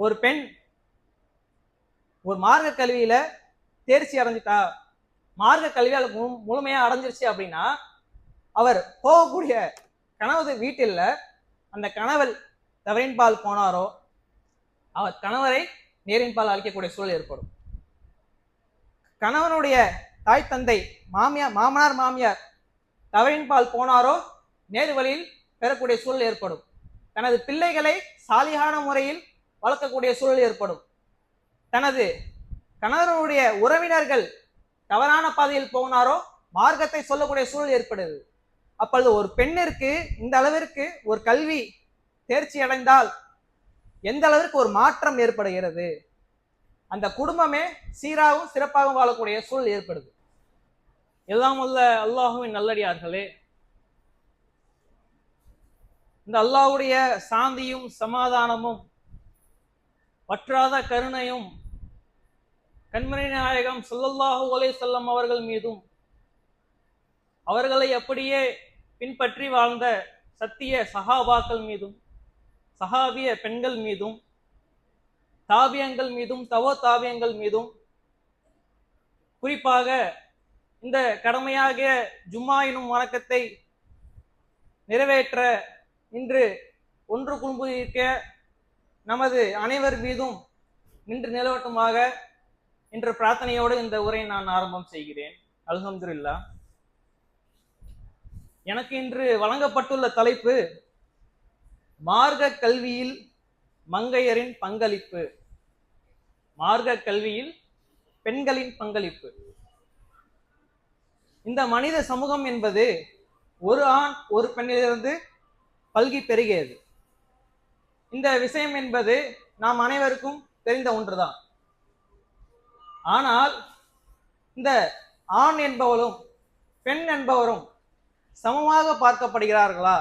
ஒரு பெண் ஒரு மார்க்க கல்வியில தேர்ச்சி அடைஞ்சிட்டா மார்க்க கல்வியால் மு- அடைஞ்சிருச்சு அப்படின்னா அவர் போகக்கூடிய கணவது வீட்டில் அந்த கணவர் தவறின்பால் போனாரோ அவர் கணவரை நேரின்பால் அழிக்கக்கூடிய சூழல் ஏற்படும். கணவனுடைய தாய் தந்தை மாமியார் மாமனார் மாமியார் தவறின்பால் போனாரோ நேரு வழியில் பெறக்கூடிய சூழல் ஏற்படும். தனது பிள்ளைகளை சாலியான முறையில் வளர்க்கக்கூடிய சூழல் ஏற்படும். தனது கணவருடைய உறவினர்கள் தவறான பாதையில் போனாரோ மார்க்கத்தை சொல்லக்கூடிய சூழல் ஏற்படுது. அப்பொழுது ஒரு பெண்ணிற்கு இந்த அளவிற்கு ஒரு கல்வி தேர்ச்சி அடைந்தால் எந்த அளவிற்கு ஒரு மாற்றம் ஏற்படுகிறது? அந்த குடும்பமே சீராகவும் சிறப்பாகவும் வாழக்கூடிய சூழல் ஏற்படுது. எல்லாம் உள்ள அல்லாஹுவின் நல்லடியார்களே. இந்த அல்லாஹ்வுடைய சாந்தியும் சமாதானமும் வற்றாத கருணையும் கண்மணி நாயகம் சொல்லல்லாஹு அலைஹி செல்லம் அவர்கள் மீதும் அவர்களை அப்படியே பின்பற்றி வாழ்ந்த சத்திய சஹாபாக்கள் மீதும் சஹாபிய பெண்கள் மீதும் தாபியங்கள் மீதும் தவோ தாபியங்கள் மீதும் குறிப்பாக இந்த கடமையாகிய ஜும்மா எனும் வணக்கத்தை நிறைவேற்ற இன்று ஒன்று குழும்பிருக்க நமது அனைவர் மீதும் நின்று நிலவட்டமாக என்ற பிரார்த்தனையோடு இந்த உரையை நான் ஆரம்பம் செய்கிறேன். அல்ஹம்துலில்லா. எனக்கு இன்று வழங்கப்பட்டுள்ள தலைப்பு மார்க்க கல்வியில் மங்கையரின் பங்களிப்பு. மார்க்க கல்வியில் பெண்களின் பங்களிப்பு. இந்த மனித சமூகம் என்பது ஒரு ஆண் ஒரு பெண்ணிலிருந்து பல்கி பெருகியது. இந்த விஷயம் என்பது நாம் அனைவருக்கும் தெரிந்த ஒன்றுதான். ஆனால் இந்த ஆண் என்பவரும் பெண் என்பவரும் சமமாக பார்க்கப்படுகிறார்களா?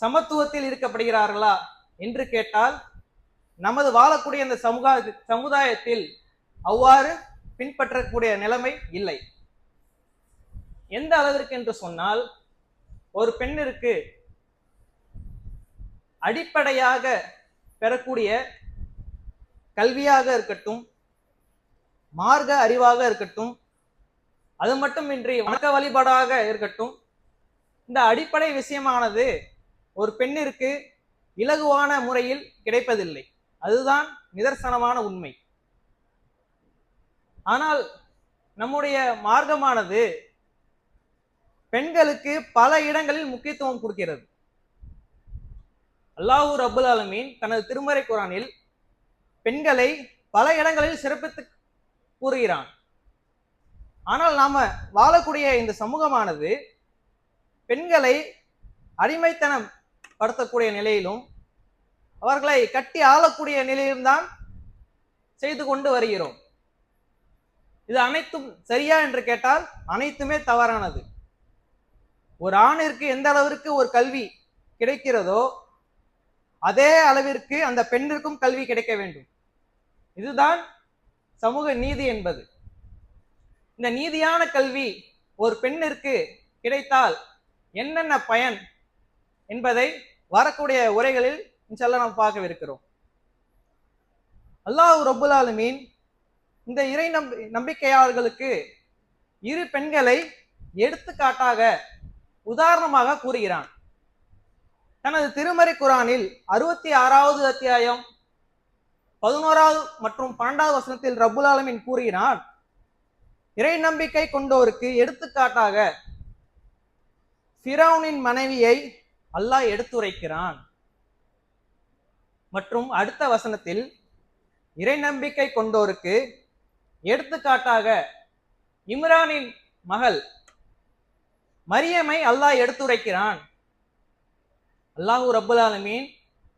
சமத்துவத்தில் இருக்கப்படுகிறார்களா? என்று கேட்டால் நமது வாழக்கூடிய இந்த சமுதாய சமுதாயத்தில் அவ்வாறு பின்பற்றக்கூடிய நிலைமை இல்லை. எந்த அளவிற்கு என்று சொன்னால் ஒரு பெண்ணிற்கு அடிப்படையாக பெறக்கூடிய கல்வியாக இருக்கட்டும் மார்க்க அறிவாக இருக்கட்டும் அது மட்டுமின்றி வணக்க வழிபாடாக இருக்கட்டும் இந்த அடிப்படை விஷயமானது ஒரு பெண்ணிற்கு இலகுவான முறையில் கிடைப்பதில்லை. அதுதான் நிதர்சனமான உண்மை. ஆனால் நம்முடைய மார்க்கமானது பெண்களுக்கு பல இடங்களில் முக்கியத்துவம் கொடுக்கிறது. அல்லாஹூ ரபுல் அலமீன் தனது திருமறை குரானில் பெண்களை பல இடங்களில் சிறப்பித்து கூறுகிறான். ஆனால் நாம் வாழக்கூடிய இந்த சமூகமானது பெண்களை அடிமைத்தனம் படுத்தக்கூடிய நிலையிலும் அவர்களை கட்டி ஆளக்கூடிய நிலையிலும் தான் செய்து கொண்டு வருகிறோம். இது அனைத்தும் சரியா என்று கேட்டால் அனைத்துமே தவறானது. ஒரு ஆணிற்கு எந்த அளவிற்கு ஒரு கல்வி கிடைக்கிறதோ அதே அளவிற்கு அந்த பெண்ணிற்கும் கல்வி கிடைக்க வேண்டும். இதுதான் சமூக நீதி என்பது. இந்த நீதியான கல்வி ஒரு பெண்ணிற்கு கிடைத்தால் என்னென்ன பயன் என்பதை வரக்கூடிய உரைகளில் செல்ல நாம் பார்க்கவிருக்கிறோம். அல்லாஹ் ரபுல் ஆலமீன் இந்த இறை நம்பி நம்பிக்கையாளர்களுக்கு இரு பெண்களை எடுத்துக்காட்டாக உதாரணமாக கூறுகிறான். தனது திருமறை குரானில் அறுபத்தி ஆறாவது அத்தியாயம் பதினோராவது மற்றும் பன்னெண்டாவது வசனத்தில் ரபுல் ஆலமின் கூறுகிறான் இறை நம்பிக்கை கொண்டோருக்கு எடுத்துக்காட்டாக ஃபிரௌனின் மனைவியை அல்லாஹ் எடுத்துரைக்கிறான். மற்றும் அடுத்த வசனத்தில் இறை நம்பிக்கை கொண்டோருக்கு எடுத்துக்காட்டாக இம்ரானின் மகள் மரியமை அல்லாஹ் எடுத்துரைக்கிறான். அல்லாஹூ ரப்புல் ஆலமீன்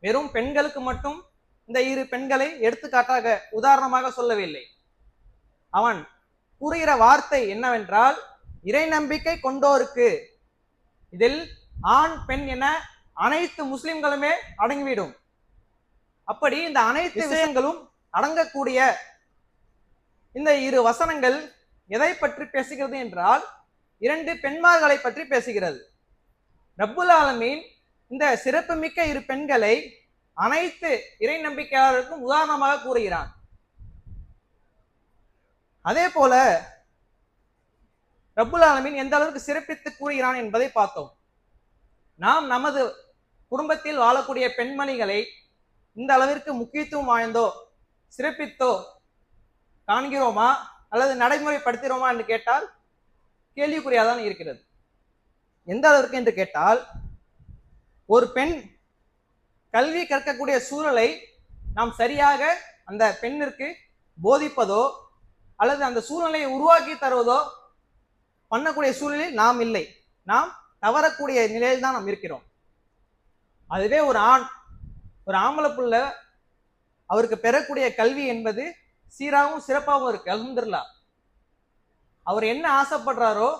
வெறும் பெண்களுக்கு மட்டும் இந்த இரு பெண்களை எடுத்துக்காட்டாக உதாரணமாக சொல்லவில்லை. அவன் கூறுகிற வார்த்தை என்னவென்றால் இறை நம்பிக்கை கொண்டோருக்கு இதில் ஆண் பெண் என அனைத்து முஸ்லிம்களுமே அடங்கிவிடும். அப்படி இந்த அனைத்து விஷயங்களும் அடங்கக்கூடிய இந்த இரு வசனங்கள் எதை பற்றி பேசுகிறது என்றால் இரண்டு பெண்மார்களை பற்றி பேசுகிறது. ரப்புல் ஆலமீன் இந்த சிறப்புமிக்க இரு பெண்களை அனைத்து இறை நம்பிக்கையாளருக்கும் உதாரணமாக கூறுகிறான். அதே போல ரப்புல் ஆலமின் எந்த அளவுக்கு சிறப்பித்து கூறுகிறான் என்பதை பார்த்தோம். நாம் நமது குடும்பத்தில் வாழக்கூடிய பெண்மணிகளை இந்த அளவிற்கு முக்கியத்துவம் வாய்ந்தோ சிறப்பித்தோ காண்கிறோமா? அல்லது நடைமுறைப்படுத்துகிறோமா என்று கேட்டால் கேள்விக்குறியாதான் இருக்கிறது. எந்த அளவிற்கு என்று கேட்டால் ஒரு பெண் கல்வி கற்கக்கூடிய சூழலை நாம் சரியாக அந்த பெண்ணிற்கு போதிப்பதோ அல்லது அந்த சூழ்நிலையை உருவாக்கி தருவதோ பண்ணக்கூடிய சூழலில் நாம் இல்லை. நாம் தவறக்கூடிய நிலையில் தான் நாம் இருக்கிறோம். அதுவே ஒரு ஆண் ஒரு ஆம்பளை புள்ள அவருக்கு பெறக்கூடிய கல்வி என்பது சீராகவும் சிறப்பாகவும் இருக்கு. அலமதுல்லா அவர் என்ன ஆசைப்படுறாரோ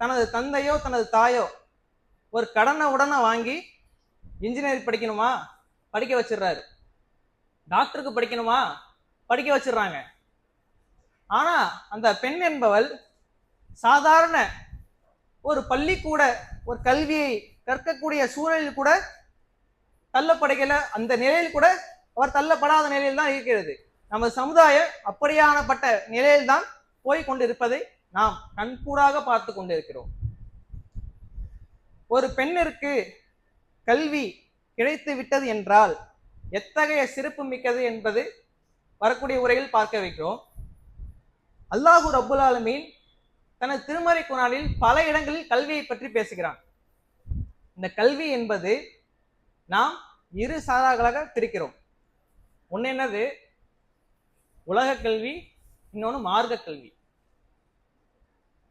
தனது தந்தையோ தனது தாயோ ஒரு கடனை உடனே வாங்கி இன்ஜினியரிங் படிக்கணுமா? படிக்க வச்சிடுறாரு. டாக்டருக்கு படிக்கணுமா? படிக்க வச்சிடுறாங்க. ஆனால் அந்த பெண் என்பவள் சாதாரண ஒரு பள்ளிக்கூட ஒரு கல்வியை கற்கக்கூடிய சூழலில் கூட தள்ளப்படைக்கல அந்த நிலையில் கூட அவர் தள்ளப்படாத நிலையில் தான் இருக்கிறது. நமது சமுதாயம் அப்படியானப்பட்ட நிலையில் தான் போய் கொண்டிருப்பதை நாம் கண்கூடாக பார்த்து கொண்டிருக்கிறோம். ஒரு பெண்ணிற்கு கல்வி கிடைத்து விட்டது என்றால் எத்தகைய சிறப்பு மிக்கது என்பது வரக்கூடிய உரையில் பார்க்க வைக்கிறோம். அல்லாஹு ரப்புல் ஆலமீன் தனது திருமறை குரானில் பல இடங்களில் கல்வியை பற்றி பேசுகிறான். இந்த கல்வி என்பது நாம் இரு சாராக்களாக பிரிக்கிறோம். ஒன்று என்னது? உலக கல்வி இன்னொன்று மார்க்க கல்வி.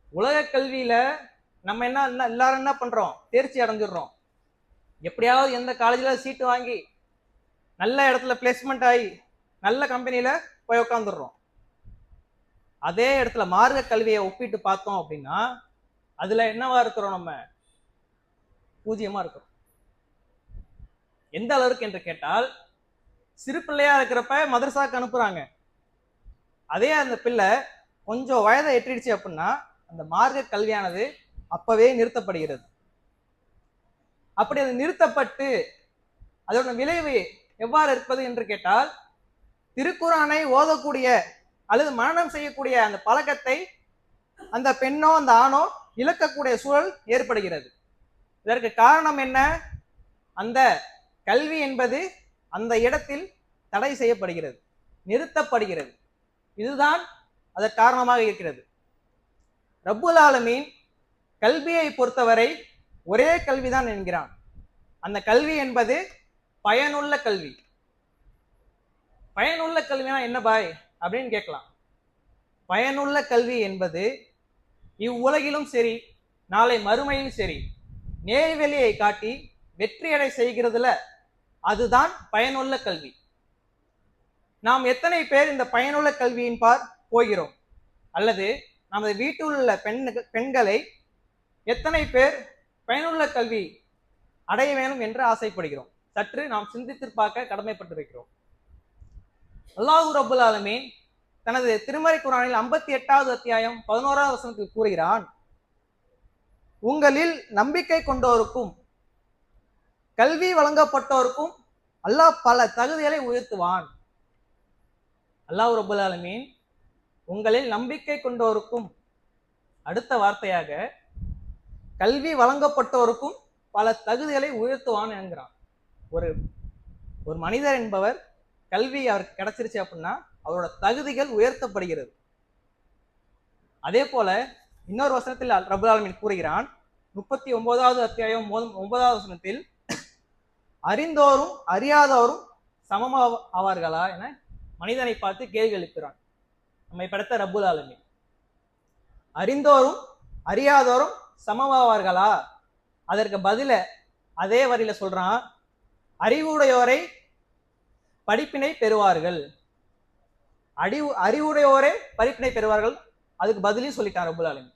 உலக கல்வியில நம்ம என்ன என்ன- எல்லாரும் என்ன பண்றோம்? தேர்ச்சி அடைஞ்சிடுறோம். எப்படியாவது எந்த காலேஜில் சீட்டு வாங்கி நல்ல இடத்துல பிளேஸ்மெண்ட் ஆகி நல்ல கம்பெனியில போய் உட்காந்துடுறோம் அதே இடத்துல மார்க்க கல்வியை ஒப்பிட்டு பார்த்தோம் அப்படின்னா அதில் என்னவா இருக்கிறோம் நம்ம? பூஜ்ஜியமா இருக்கிறோம். எந்த அளவுக்கு என்று கேட்டால் சிறு பிள்ளையா இருக்கிறப்ப மதரசாக்கு அனுப்புகிறாங்க அதே அந்த பிள்ளை கொஞ்சம் வயதை எட்டிடுச்சு அப்படின்னா அந்த மார்க்க கல்வியானது அப்பவே நிறுத்தப்படுகிறது. அப்படி அது நிறுத்தப்பட்டு அதோட விளைவு எவ்வாறு இருப்பது என்று கேட்டால் திருக்குறானை ஓதக்கூடிய அல்லது மரணம் செய்யக்கூடிய அந்த பழக்கத்தை அந்த பெண்ணோ அந்த ஆணோ இழக்கக்கூடிய சூழல் ஏற்படுகிறது. இதற்கு காரணம் என்ன? அந்த கல்வி என்பது அந்த இடத்தில் தடை செய்யப்படுகிறது நிறுத்தப்படுகிறது. இதுதான் அதற்கு காரணமாக இருக்கிறது. ரப்புல் ஆலமீன் கல்வியை பொறுத்தவரை ஒரே கல்விதான் என்கிறான். அந்த கல்வி என்பது பயனுள்ள கல்வி. பயனுள்ள கல்வினா என்ன பாய்? அப்படின்னு கேட்கலாம். பயனுள்ள கல்வி என்பது இவ்வுலகிலும் சரி நாளை மறுமையும் சரி நேர்வெளியை காட்டி வெற்றியடை செய்கிறதுல அதுதான் பயனுள்ள கல்வி. நாம் எத்தனை பேர் இந்த பயனுள்ள கல்வியின் பார் போகிறோம்? அல்லது நமது வீட்டில் உள்ள பெண் பெண்களை எத்தனை பேர் பயனுள்ள கல்வி அடைய வேணும் என்று ஆசைப்படுகிறோம். சற்று நாம் சிந்தித்து பார்க்க கடமைப்பட்டிருக்கிறோம். அல்லாஹூ ரபுல் ஆலமீன் தனது திருமறை குரானில் ஐம்பத்தி எட்டாவது அத்தியாயம் பதினோராவது வசனத்தில் கூறுகிறான் உங்களில் நம்பிக்கை கொண்டோருக்கும் கல்வி வழங்கப்பட்டோருக்கும் அல்லாஹ் பல தகுதிகளை உயர்த்துவான். அல்லாஹ் ரபுல் ஆலமீன் உங்களில் நம்பிக்கை கொண்டோருக்கும் அடுத்த வார்த்தையாக கல்வி வழங்கப்பட்டோருக்கும் பல தகுதிகளை உயர்த்துவான் என்கிறான். ஒரு ஒரு மனிதர் என்பவர் கல்வி அவருக்கு கிடைச்சிருச்சு அப்படின்னா அவரோட தகுதிகள் உயர்த்தப்படுகிறது. அதே போல இன்னொரு வசனத்தில் ரபுல் ஆலமின் கூறுகிறான் முப்பத்தி ஒன்பதாவது அத்தியாயம் ஒன்பதாவது வசனத்தில் அறிந்தோரும் அறியாதோரும் சமமா ஆவார்களா என மனிதனை பார்த்து கேள்வி எழுப்புகிறான். நம்மை படைத்த ரபுல் ஆலமின். அறிந்தோரும் அறியாதோரும் சமமாவார்களா? அதற்கு பதில அதே வரியில சொல்றான் அறிவுடையோரை படிப்பினை பெறுவார்கள். அறிவு அறிவுடையோரே படிப்பினை பெறுவார்கள். அதுக்கு பதிலையும் சொல்லிட்டான் ரபுல் ஆலமி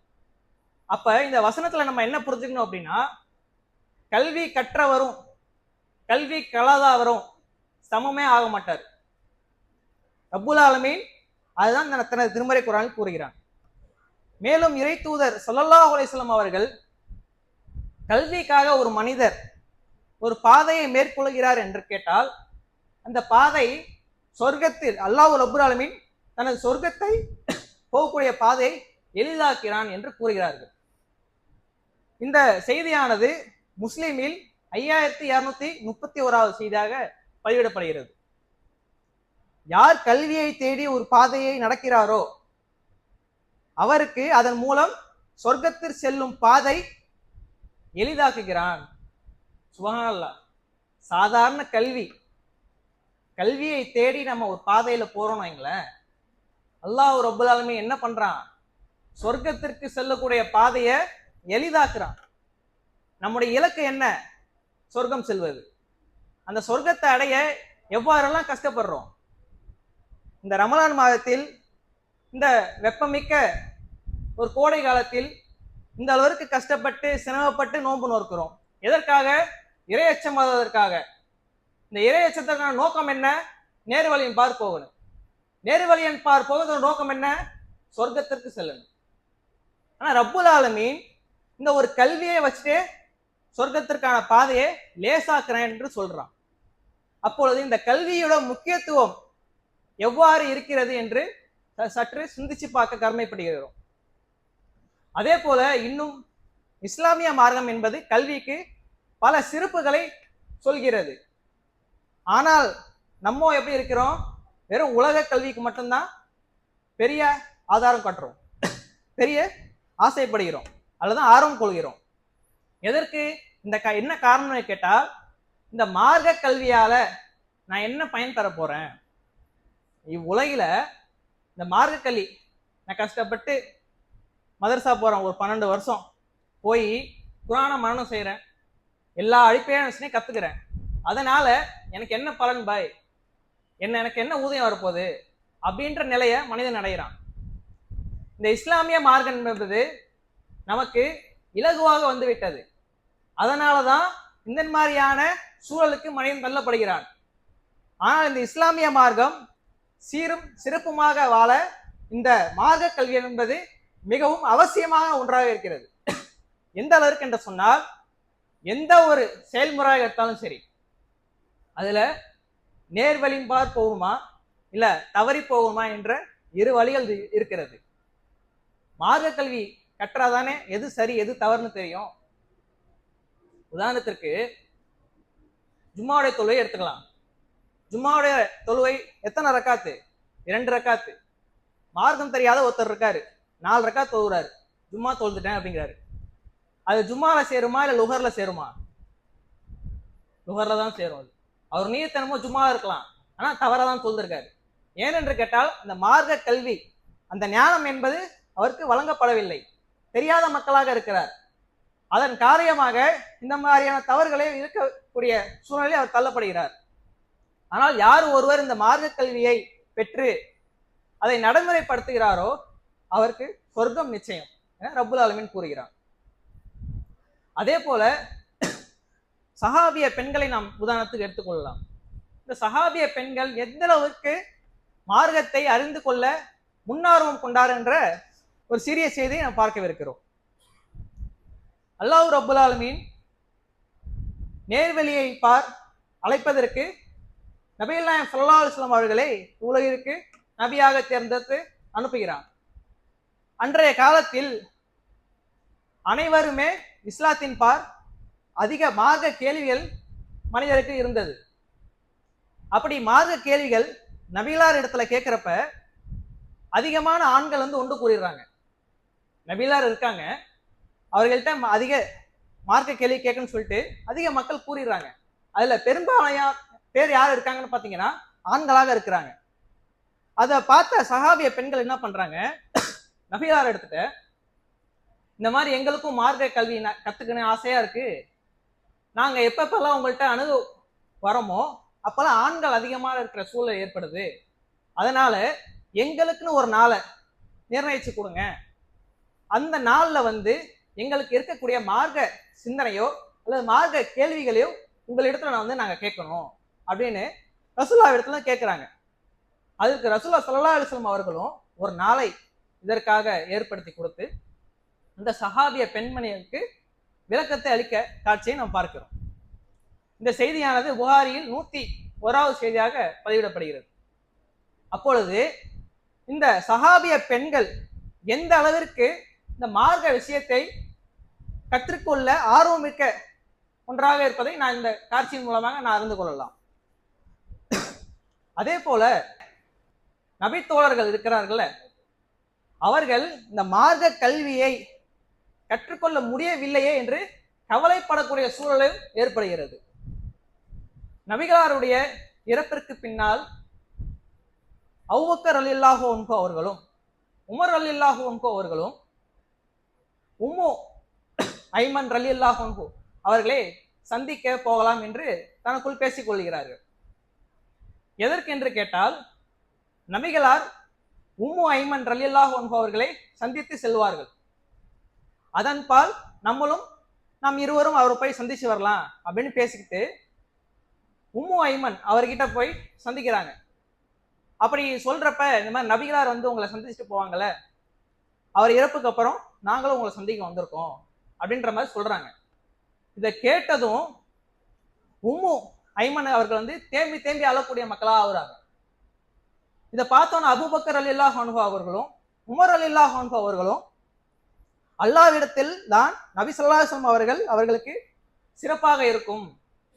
அப்ப இந்த வசனத்துல நம்ம என்ன புரிஞ்சுக்கணும் அப்படின்னா கல்வி கற்றவரும் கல்வி கலாதாவரும் சமமே ஆக மாட்டார். ரபுல் ஆலமீன் அதுதான் தனது திருமறை குரான் கூறுகிறான். மேலும் இறை தூதர் ஸல்லல்லாஹு அலிஸ்லாம் அவர்கள் கல்விக்காக ஒரு மனிதர் ஒரு பாதையை மேற்கொள்கிறார் என்று கேட்டால் அந்த பாதை சொர்க்கத்தில் அல்லாஹ் அபுராலமின் தனது சொர்க்கத்தை போகக்கூடிய பாதையை எளிதாக்கிறான் என்று கூறுகிறார்கள். இந்த செய்தியானது முஸ்லிமில் ஐயாயிரத்தி இருநூத்தி முப்பத்தி ஓராவது செய்தியாக பதிவிடப்படுகிறது. யார் கல்வியை தேடி ஒரு பாதையை நடக்கிறாரோ அவருக்கு அதன் மூலம் சொர்க்கத்தில் செல்லும் பாதை எளிதாக்குகிறான். சுபஹானல்லா சாதாரண கல்வி. கல்வியை தேடி நம்ம ஒரு பாதையில் போகிறோம் வைங்களேன். அல்லாஹ் ரொம்பதாலுமே என்ன பண்ணுறான் சொர்க்கத்திற்கு செல்லக்கூடிய பாதையை எளிதாக்குறான். நம்முடைய இலக்கு என்ன? சொர்க்கம் செல்வது. அந்த சொர்க்கத்தை அடைய எவ்வாறெல்லாம் கஷ்டப்படுறோம்? இந்த ரமலான் மாதத்தில் இந்த வெப்பமிக்க ஒரு கோடை காலத்தில் இந்த அளவிற்கு கஷ்டப்பட்டு சிரமப்பட்டு நோன்பு நோக்கிறோம். எதற்காக? இரையச்சம் வருவதற்காக இந்த இரையச்சத்திற்கான நோக்கம் என்ன? நேர்வழியின் பார் போகணும். நேர்வழியின் பார் போவதோட நோக்கம் என்ன? சொர்க்கத்திற்கு செல்லணும். ஆனால் ரப்புல் ஆலமீன் இந்த ஒரு கல்வியை வச்சுட்டு சொர்க்கத்திற்கான பாதையை லேசாக்குறேன் என்று சொல்றான். அப்பொழுது இந்த கல்வியோட முக்கியத்துவம் எவ்வாறு இருக்கிறது என்று சற்று சிந்திச்சு பார்க்க கடமைப்படுகிறோம் அதே போல இன்னும் இஸ்லாமிய மார்க்கம் என்பது கல்விக்கு பல சிறப்புகளை சொல்கிறது. ஆனால் நம்ம எப்படி இருக்கிறோம்? வெறும் உலக கல்விக்கு மட்டும்தான் பெரிய ஆதாரம் கட்டுறோம். பெரிய ஆசைப்படுகிறோம். அல்லது ஆர்வம் கொள்கிறோம். எதற்கு இந்த க என்ன காரணம்னு கேட்டால் இந்த மார்க்க கல்வியால நான் என்ன பயன் தர போகிறேன் இவ்வுலகில இந்த மார்க்க நான் கஷ்டப்பட்டு மதர்சா போகிறேன் ஒரு பன்னெண்டு வருஷம். போய் குரான மரணம் செய்கிறேன் எல்லா அடிப்படையான கற்றுக்கிறேன் அதனால் எனக்கு என்ன பலன் பாய்? என்ன எனக்கு என்ன ஊதியம் வரப்போகுது? அப்படின்ற நிலையை மனிதன் அடைகிறான் இந்த இஸ்லாமிய மார்க்கம் என்பது நமக்கு இலகுவாக வந்துவிட்டது. அதனால தான் இந்த மாதிரியான சூழலுக்கு மனிதன் தள்ளப்படுகிறான். ஆனால் இந்த இஸ்லாமிய மார்க்கம் சீரும் சிறப்புமாக வாழ இந்த மார்க்க கல்வி என்பது மிகவும் அவசியமான ஒன்றாக இருக்கிறது. எந்த அளவிற்கு என்று சொன்னால் எந்த ஒரு செயல்முறையாக எடுத்தாலும் சரி அதில் நேர்வழிம்பார் போகுமா இல்லை தவறி போகுமா என்ற இரு வழிகள் இருக்கிறது. மார்க்க கல்வி கற்றாதானே எது சரி எது தவறுன்னு தெரியும். உதாரணத்திற்கு ஜும்மாவுடைய தொழிலை எடுத்துக்கலாம். ஜும்மாவுடைய தொழுவை எத்தனை ரக்காத்து? இரண்டு ரக்காத்து. மார்க்கம் தெரியாத ஒருத்தர் இருக்காரு. நாலு ரக்காத் தொழுகிறாரு. ஜும்மா தொழுதுட்டேன் அப்படிங்கிறாரு. அது ஜும்மால சேருமா இல்ல லுகர்ல சேருமா? லுகர்ல தான் சேரும் அது. அவர் நீயத்தனமோ ஜும்மா இருக்கலாம். ஆனா தவறாக தான் தொழுதுருக்காரு. ஏனென்று கேட்டால் அந்த மார்க்க கல்வி அந்த ஞானம் என்பது அவருக்கு வழங்கப்படவில்லை. தெரியாத மக்களாக இருக்கிறார். அதன் காரியமாக இந்த மாதிரியான தவறுகளை இருக்கக்கூடிய சூழ்நிலையில் அவர் தள்ளப்படுகிறார். ஆனால் யார் ஒருவர் இந்த மார்க்க கல்வியை பெற்று அதை நடைமுறைப்படுத்துகிறாரோ அவருக்கு சொர்க்கம் நிச்சயம் என ரப்புல் ஆலமீன் கூறுகிறார். அதே போல சஹாபிய பெண்களை நாம் உதாரணத்துக்கு எடுத்துக்கொள்ளலாம் இந்த சஹாபிய பெண்கள் எந்த அளவுக்கு மார்க்கத்தை அறிந்து கொள்ள முன்னார்வம் கொண்டார் என்ற ஒரு சிறிய செய்தியை நாம் பார்க்கவிருக்கிறோம். அல்லாஹூ ரபுல் ஆலமீன் நேர்வழியை பார் அழைப்பதற்கு நபிகள் நாயம் ஸல்லல்லாஹு அவர்களை உலகிற்கு நபியாக தேர்ந்தெடுத்து அனுப்புகிறான். அன்றைய காலத்தில் அனைவருமே இஸ்லாத்தின் பார் அதிக மார்க்க கேள்விகள் மனிதருக்கு இருந்தது. அப்படி மார்க்க கேள்விகள் நபிலார் இடத்துல கேட்குறப்ப அதிகமான ஆண்கள் வந்து ஒன்று கூறிடுறாங்க. நபிலார் இருக்காங்க. அவர்கள்ட்ட அதிக மார்க்க கேள்வி கேட்கணும்னு சொல்லிட்டு அதிக மக்கள் கூறிடுறாங்க. அதுல பெரும்பாலான பேர் யார் இருக்காங்கன்னு பார்த்தீங்கன்னா ஆண்களாக இருக்கிறாங்க. அதை பார்த்த சகாபிய பெண்கள் என்ன பண்றாங்க? நபியார் எடுத்துட்டு இந்த மாதிரி எங்களுக்கும் மார்க்க கல்வி கத்துக்கணும் ஆசையா இருக்கு. நாங்க எப்பப்பெல்லாம் உங்கள்கிட்ட அணுகு வரோமோ அப்பெல்லாம் ஆண்கள் அதிகமாக இருக்கிற சூழல் ஏற்படுது. அதனால எங்களுக்குன்னு ஒரு நாளை நிர்ணயிச்சு கொடுங்க. அந்த நாளில் வந்து எங்களுக்கு இருக்கக்கூடிய மார்க்க சிந்தனையோ அல்லது மார்க்க கேள்விகளையோ உங்களிடத்துல நான் வந்து நாங்கள் கேட்கணும். அப்படின்னு ரசுல்லா இடத்துல கேட்குறாங்க அதுக்கு ரசுல்லா சல்லா அலைஹி அவர்களும் ஒரு நாளை இதற்காக ஏற்படுத்தி கொடுத்து அந்த சஹாபிய பெண்மணிகளுக்கு விளக்கத்தை அளிக்க காட்சியை நாம் பார்க்கிறோம். இந்த செய்தியானது புகாரியில் நூத்தி ஓராவது செய்தியாக பதிவிடப்படுகிறது. அப்பொழுது இந்த சஹாபிய பெண்கள் எந்த அளவிற்கு இந்த மார்க்க விஷயத்தை கற்றுக்கொள்ள ஆர்வமிக்க ஒன்றாக இருப்பதை நான் இந்த காட்சியின் மூலமாக நான் அறிந்து கொள்ளலாம். அதே போல நபித்தோழர்கள் இருக்கிறார்கள்ல அவர்கள் இந்த மார்க்க கல்வியை கற்றுக்கொள்ள முடியவில்லையே என்று கவலைப்படக்கூடிய சூழலும் ஏற்படுகிறது. நபிகளாருடைய இறப்பிற்கு பின்னால் அவுவக்கர் அலில்லாஹு ஒன்கோ அவர்களும் உமர் அலில்லாஹு ஒன்கோ அவர்களும் உம்மு ஐமன் ரலி ஒன்கோ அவர்களே சந்திக்க போகலாம் என்று தனக்குள் பேசிக் எதற்கென்று எதற்கு என்று கேட்டால் நபிகளார் உம்மு ஐமன் ரலில்லாஹு அவர்களை சந்தித்து செல்வார்கள். அதன்பால் நம்மளும் நாம் இருவரும் அவரை போய் சந்திச்சு வரலாம் அப்படின்னு பேசிக்கிட்டு உம்மு ஐமன் அவர்கிட்ட போய் சந்திக்கிறாங்க. அப்படி சொல்றப்ப இந்த மாதிரி நபிகளார் வந்து உங்களை சந்திச்சுட்டு போவாங்கல்ல அவர் இறப்புக்கு அப்புறம் நாங்களும் உங்களை சந்திக்க வந்திருக்கோம் அப்படின்ற மாதிரி சொல்றாங்க. இதை கேட்டதும் உம்மு ஐமன் அவர்கள் வந்து தேம்பி தேம்பி அழக்கூடிய மக்களாக ஆகுறாங்க. இதை பார்த்தோன்னா அபுபக்கர் அலி ஹான்ஹோ அவர்களும் உமர் அலி ஹான்ஹோ அவர்களும் அல்லாவிடத்தில் தான் நபி சொல்லாஹம் அவர்கள் அவர்களுக்கு சிறப்பாக இருக்கும்.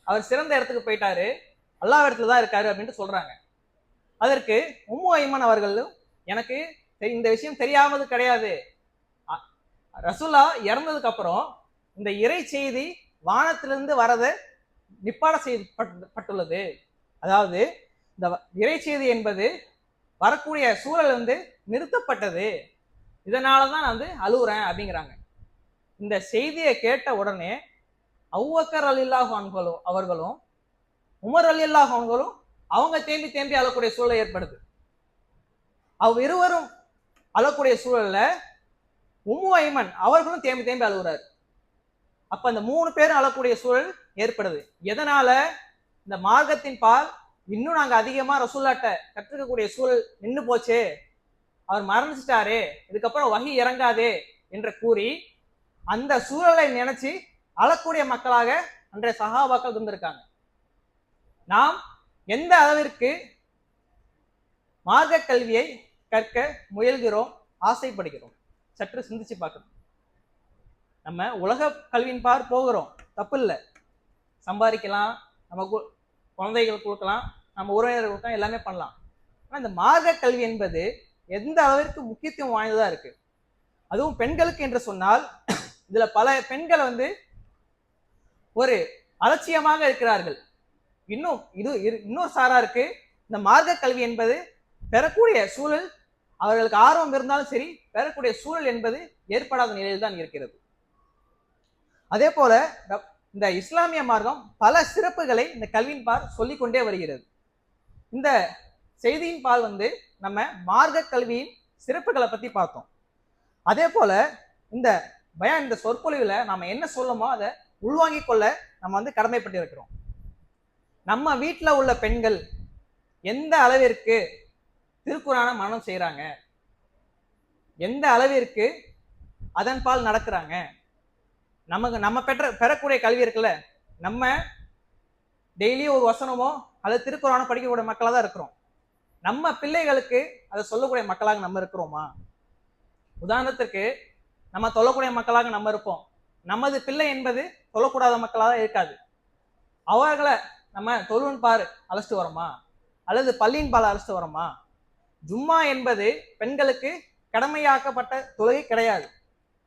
அவர் சிறந்த இடத்துக்கு போயிட்டாரு. அல்லாவிடத்துல தான் இருக்காரு அப்படின்ட்டு சொல்றாங்க. அதற்கு உம்மு ஐமன் அவர்களும் எனக்கு இந்த விஷயம் தெரியாமது கிடையாது. ரசுல்லா இறந்ததுக்கு அப்புறம் இந்த இறை செய்தி வானத்திலிருந்து வரதை நிப்பாட செய்யப்பட்டுள்ளது அதாவது இந்த இறை செய்தி என்பது வரக்கூடிய சூழல் வந்து நிறுத்தப்பட்டது. இதனால தான் நான் வந்து அழுகுறேன் அப்படிங்கிறாங்க. இந்த செய்தியை கேட்ட உடனே அவ்வக்கர் அலில்லாஹ் அவர்களும் அவர்களும் உமர் அலில்லாஹ் அவர்களும் அவங்க தேம்பி தேம்பி அழக்கூடிய சூழல் ஏற்படுது. அவ் இருவரும் அழக்கூடிய சூழல்ல உம்மு ஐமன் அவர்களும் தேம்பி தேம்பி அழுகுறாரு அப்ப அந்த மூணு பேரும் அழக்கூடிய சூழல் ஏற்படுது. எதனால? இந்த மார்க்கத்தின் பால் இன்னும் நாங்கள் அதிகமாக ரசூல்லாட்ட கற்றுக்கக்கூடிய சூழல் நின்று போச்சே. அவர் மரணிச்சிட்டாரே இதுக்கப்புறம் வகி இறங்காதே என்று கூறி அந்த சூழலை நினைச்சு அழக்கூடிய மக்களாக அன்றைய சகாபாக்கள் இருந்திருக்காங்க. நாம் எந்த அளவிற்கு மார்க்க கல்வியை கற்க முயல்கிறோம் ஆசைப்படுகிறோம்? சற்று சிந்திச்சு பார்க்கணும். நம்ம உலக கல்வியின் பார் போகிறோம். தப்பு இல்லை சம்பாதிக்கலாம் நம்ம கு- குழந்தைகளுக்கு கொடுக்கலாம் நம்ம உறவினர்கள் கொடுக்கலாம் எல்லாமே பண்ணலாம். ஆனால் இந்த மார்க்க கல்வி என்பது எந்த அளவிற்கு முக்கியத்துவம் வாய்ந்ததா இருக்கு? அதுவும் பெண்களுக்கு என்று சொன்னால் இதுல பல பெண்கள் வந்து ஒரு அலட்சியமாக இருக்கிறார்கள். இன்னும் இது இன்னொரு சாராக இருக்குது இந்த மார்க்க கல்வி என்பது பெறக்கூடிய சூழல் அவர்களுக்கு ஆர்வம் இருந்தாலும் சரி பெறக்கூடிய சூழல் என்பது ஏற்படாத நிலையில் தான் இருக்கிறது. அதே போல இந்த இஸ்லாமிய மார்க்கம் பல சிறப்புகளை இந்த கல்வியின் பால் சொல்லிக்கொண்டே வருகிறது. இந்த செய்தியின் பால் வந்து நம்ம மார்க்க கல்வியின் சிறப்புகளை பற்றி பார்த்தோம். அதே போல இந்த பயான் இந்த சொற்பொழிவில் நாம் என்ன சொல்லமோ அதை உள்வாங்கிக் கொள்ள நம்ம வந்து கடமைப்பட்டிருக்கிறோம். நம்ம வீட்டில் உள்ள பெண்கள் எந்த அளவிற்கு திருக்குறான மனம் செய்கிறாங்க எந்த அளவிற்கு அதன் பால் நடக்கிறாங்க? நமக்கு நம்ம பெற்ற பெறக்கூடிய கல்வி இருக்குல்ல நம்ம டெய்லியும் ஒரு வசனமோ அல்லது திருக்குறானோ படிக்கக்கூடிய மக்களாக தான் இருக்கிறோம். நம்ம பிள்ளைகளுக்கு அதை சொல்லக்கூடிய மக்களாக நம்ம இருக்கிறோமா? உதாரணத்திற்கு நம்ம சொல்லக்கூடிய மக்களாக நம்ம இருப்போம். நமது பிள்ளை என்பது சொல்லக்கூடாத மக்களாக தான் இருக்காது. அவர்களை நம்ம தொழுவன் பார் அழைச்சிட்டு வரோமா அல்லது பள்ளியின் பால் அழைச்சிட்டு வரோமா ஜும்மா என்பது பெண்களுக்கு கடமையாக்கப்பட்ட தொழுகை கிடையாது.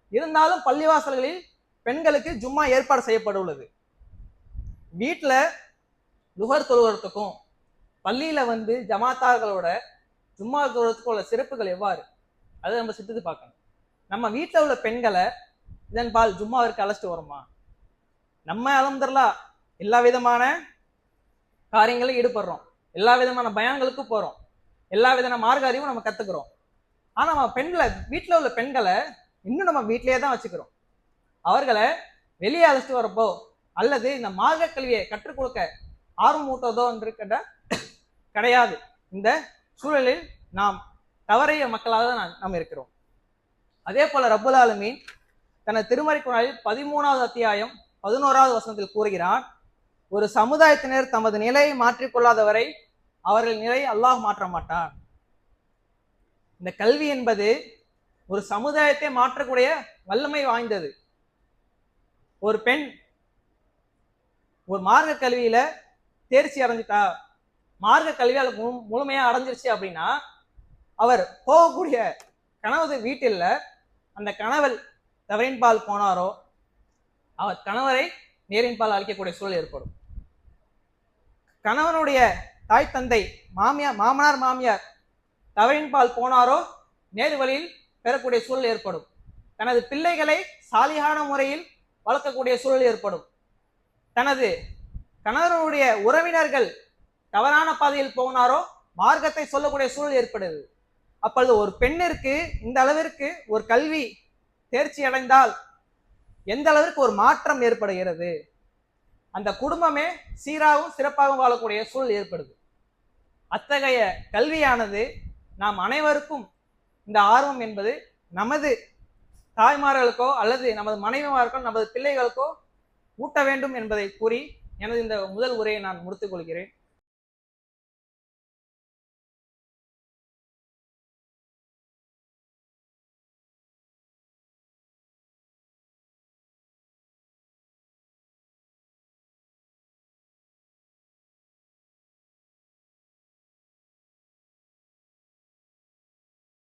இருந்தாலும் பள்ளிவாசல்களில் பெண்களுக்கு ஜும்மா ஏற்பாடு செய்யப்பட்டுள்ளது வீட்டில் லுகர் தொழுவுறதுக்கும் பள்ளியில் வந்து ஜமாத்தார்களோட ஜும்மா தொழுகிறதுக்கும் உள்ள சிறப்புகள் எவ்வாறு? அதை நம்ம சிந்தித்து பார்க்கணும். நம்ம வீட்டில் உள்ள பெண்களை இதன் பால் ஜும்மாவிற்கு அழைச்சிட்டு வரோமா? நம்ம அலமதுல்லா எல்லா விதமான காரியங்களும் ஈடுபடுறோம். எல்லா விதமான பயான்களுக்கும் போகிறோம் எல்லா விதமான மார்க்க அறிவும் நம்ம கற்றுக்குறோம் ஆனால் நம்ம பெண்களை வீட்டில் உள்ள பெண்களை இன்னும் நம்ம வீட்டிலேயே தான் வச்சுக்கிறோம். அவர்களை வெளியே அழைச்சிட்டு வரப்போ அல்லது இந்த மார்க்க கல்வியை கற்றுக் கொடுக்க ஆர்வம் ஊட்டுவதோ என்று கிடையாது. இந்த சூழலில் நாம் தவறைய மக்களாக தான் நாம் நாம் இருக்கிறோம். அதே போல ரப்புல் ஆலமீன் தனது திருமறை குரானில் பதிமூணாவது அத்தியாயம் பதினோராவது வசனத்தில் கூறுகிறான் ஒரு சமுதாயத்தினர் தமது நிலையை மாற்றிக்கொள்ளாதவரை அவர்கள் நிலையை அல்லாஹ் மாற்ற மாட்டான் இந்த கல்வி என்பது ஒரு சமுதாயத்தை மாற்றக்கூடிய வல்லமை வாய்ந்தது. ஒரு பெண் ஒரு மார்க்க கல்வியில் தேர்ச்சி அடைஞ்சிட்டா மார்க்க கல்வியால் முழு முழுமையாக அடைஞ்சிருச்சு அப்படின்னா அவர் போகக்கூடிய கணவது வீட்டில் அந்த கணவன் தவறின்பால் போனாரோ அவர் கணவரை நேரின்பால் அழிக்கக்கூடிய சூழல் ஏற்படும். கணவனுடைய தாய் தந்தை மாமியார் மாமனார் மாமியார் தவறின்பால் போனாரோ நேரு வழியில் பெறக்கூடிய சூழல் ஏற்படும். தனது பிள்ளைகளை சாலியான முறையில் வளர்க்கக்கூடிய சூழல் ஏற்படும். தனது கணவருடைய உறவினர்கள் தவறான பாதையில் போனாரோ மார்க்கத்தை சொல்லக்கூடிய சூழல் ஏற்படுது. அப்பொழுது ஒரு பெண்ணிற்கு இந்த அளவிற்கு ஒரு கல்வி தேர்ச்சி அடைந்தால் எந்த அளவிற்கு ஒரு மாற்றம் ஏற்படுகிறது? அந்த குடும்பமே சீராகவும் சிறப்பாகவும் வாழக்கூடிய சூழல் ஏற்படுது. அத்தகைய கல்வியானது நாம் அனைவருக்கும் இந்த ஆர்வம் என்பது நமது தாய்மார்களுக்கோ அல்லது நமது மனைவிமார்களுக்கோ நமது பிள்ளைகளுக்கோ ஊட்ட வேண்டும் என்பதை கூறி எனது இந்த முதல் உரையை நான் முடித்துக் கொள்கிறேன்.